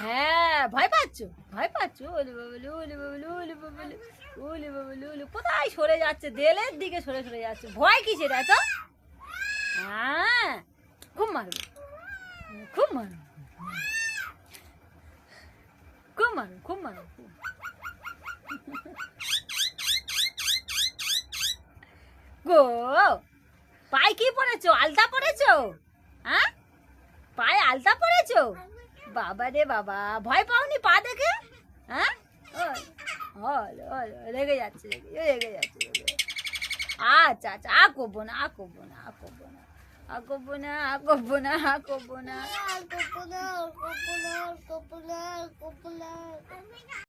হ্যাঁ ভয় কোথায় সরে যাচ্ছে? দেলের দিকে সরে সরে যাচ্ছে। ভয় কিসের এত? হ্যাঁ খুব মারবে খুব মারো। খুব মারো খুব মারো। গো, পায়ে কি পরেছো? আলতা পরেছো? হ্যাঁ? আলতা পরেছো বাবা রে বাবা ভয় পাওনি পা দেখে হ্যাঁ রেগে যাচ্ছে রেগে রেগে যাচ্ছে। আচ্ছা আচ্ছা আ করব না আ করব না আ করব না আ করব না আ করব না আ করব না